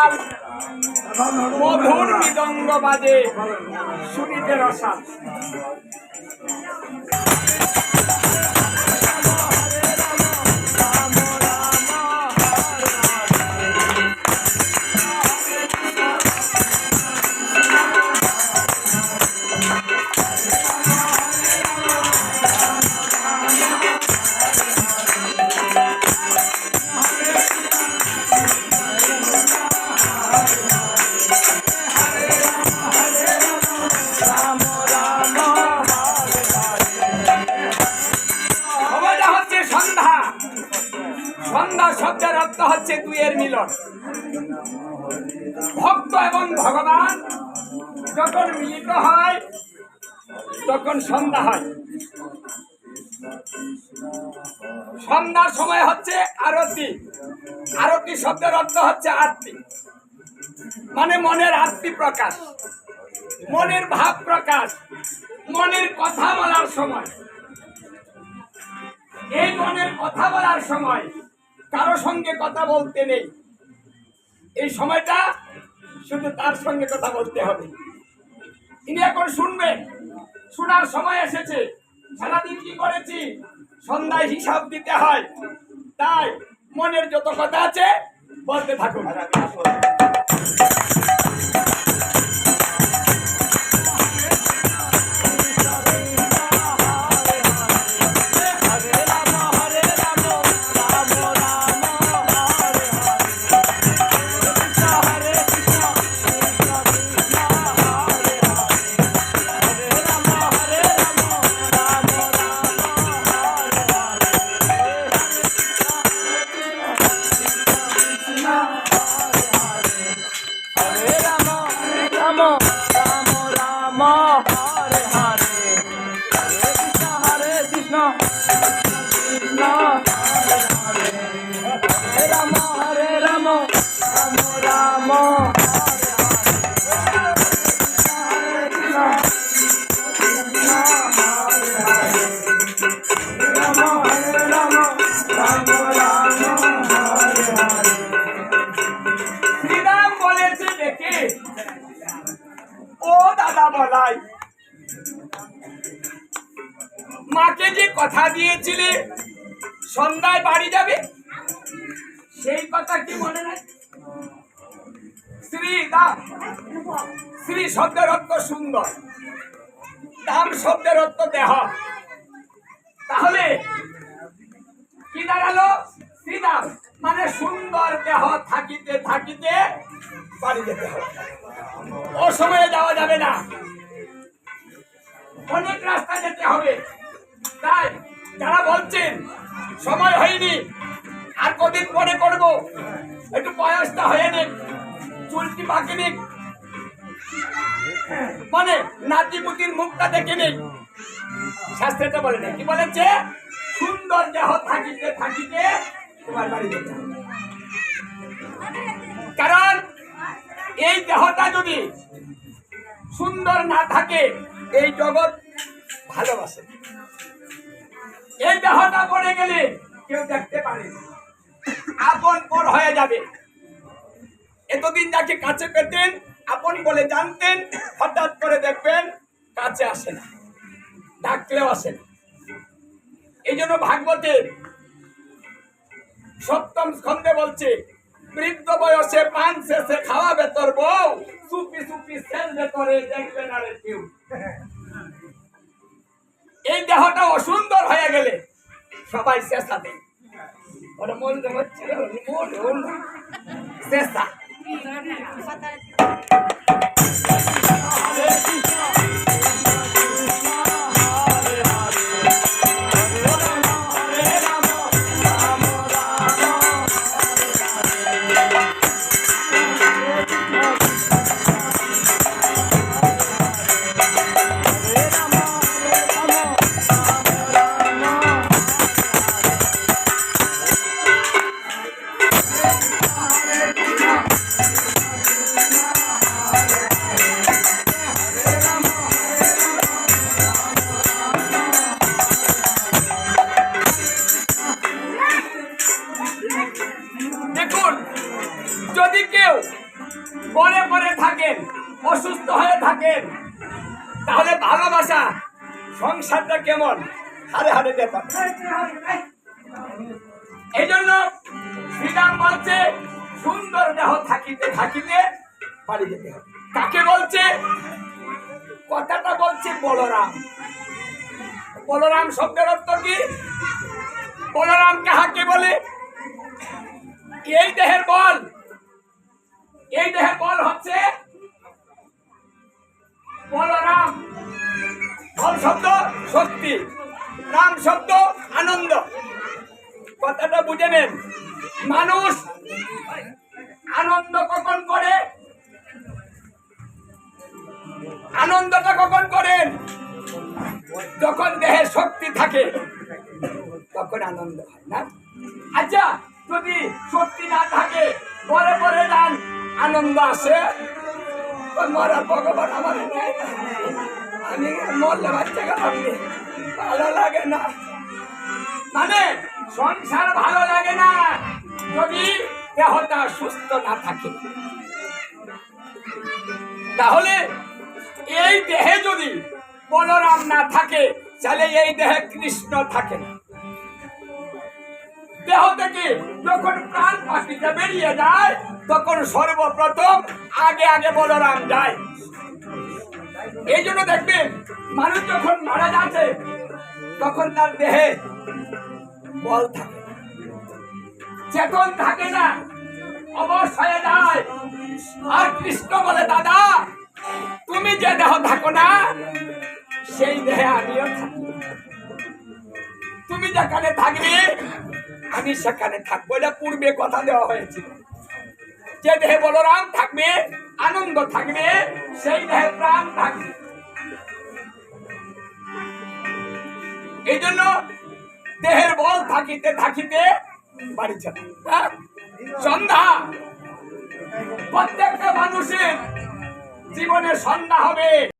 করতাল মধুর মৃদঙ্গ বাজে শুনিতে রসাল সন্ধ্যা শব্দের অর্থ হচ্ছে দুইয়ের মিলন। ভক্ত এবং ভগবান যখন মিলিত হয়, তখন সন্ধ্যা হয়। সন্ধ্যার সময় হচ্ছে আরতি। আরতি শব্দের অর্থ হচ্ছে আরতি। মানে মনের আরতি প্রকাশ, মনের ভাব প্রকাশ, মনের কথা বলার সময়। এই মনের কথা বলার সময় কারও সঙ্গে কথা বলতে নেই। এই সময়টা শুধু তার সঙ্গে কথা বলতে হবে। তিনি এখন শুনবেন, শোনার সময় এসেছে। সারাদিন কি করেছি? সন্ধ্যায় হিসাব দিতে হয়। তাই মনের যত কথা আছে বলতে থাকুন। দাদা বলাই। মাকে যে কথা দিয়েছিলে, সন্ধ্যায় বাড়ি যাবে? সেই কথা কি মনে নাই? শ্রী দাম শ্রী শব্দের অর্থ সুন্দর। দাম শব্দের অর্থ দেহ। তাহলে কি দাঁড়াল? শ্রীদাম মানে সুন্দর দেহ থাকিতে থাকিতে বাড়ি যেতে হবে। ও যাওয়া যাবে না। অনেক রাস্তা যেতে হবে। তাই যারা বলছেন, সময় হয়নি, আর কদিন পরে করব, একটু বয়সটা হয়ে নিক চুলটি বাকি নিক? মানে নাতিপুতির মুখটা দেখে নিক শাস্ত্রে তো বলে কি বলেছে? সুন্দর দেহ থাকিতে থাকিতে কারণ এই দেহটা যদি সুন্দর না থাকে, এই জগৎ ভালোবাসে। এই দেহটা পড়ে গেলে কেউ দেখতে পারে আপন পর হয়ে যাবে। এতদিন যাকে কাছে পেতেন, আপন বলে জানতেন, হঠাৎ করে দেখবেন কাছে আসে না, ডাকলেও আসে না। এই জন্য ভাগবতের সপ্তম স্কন্ধে বলছে, বৃদ্ধ বয়সে পান শেষে খাওয়াবে তোর বউ। চুপি সুপি সেলবে করে দেখবে না রে কেউ। এই দেহটা অসুন্দর হয়ে গেলে সবাই শেষাতে ওরা মন হচ্ছে মন হল দেখুন, যদি কেউ পরে পরে থাকেন, অসুস্থ হয়ে থাকেন, তাহলে ভালোবাসা সংসারটা কেমন? হারে হারে ব্যাপার এই জন্য শ্রীরাম বলছে, সুন্দর দেহ থাকিতে থাকিতে বাড়ি যেতে হবে। কাকে বলছে? কথাটা বলছে বলরাম। বলরাম শব্দের অর্থ কি? বলরাম কাহাকে বলে? এই দেহের বল। এই দেহের বল হচ্ছে বলরাম। বল শব্দ শক্তি। রাম শব্দ আনন্দ। কথাটা বুঝে নেন। মানুষ আনন্দ কখন করে? আনন্দটা কখন করেন? যখন দেহে শক্তি থাকে, তখন আনন্দ হয়, না? আচ্ছা যদি শক্তি না থাকে, পরে পরে যান। আনন্দ আসে তো ভগবান আমার। আমি মরলে বাচ্চা আপনি ভালো লাগে না। মানে সংসার ভালো লাগে না। যদি দেহটা সুস্থ না থাকে। তাহলে এই দেহে যদি বলরাম না থাকে, তাহলে এই দেহে কৃষ্ণ থাকে না। দেহ থেকে যখন প্রাণ পাখিটা বেরিয়ে যায়, তখন সর্বপ্রথম আগে আগে বলরাম যায়। এই জন্য দেখবেন, মানুষ যখন মারা যাচ্ছে, তখন তার দেহে বল থাকে। চেতন থাকে না অবশ হয়ে যায়। আর কৃষ্ণ বলে, দাদা, তুমি যে দেহ থাকো না, সেই দেহে আমিও থাকি। তুমি যেখানে থাকবে আমি সেখানে থাকব এটা পূর্বে কথা দেওয়া হয়েছিল যে দেহে বলরাম থাকবে, আনন্দ থাকবে, সেই দেহে প্রাণ থাকবে। এই জন্য দেহের বল থাকিতে থাকিতে বাড়ি হ্যাঁ? সন্ধ্যা। প্রত্যেকটা মানুষের জীবনে সন্ধ্যা হবে।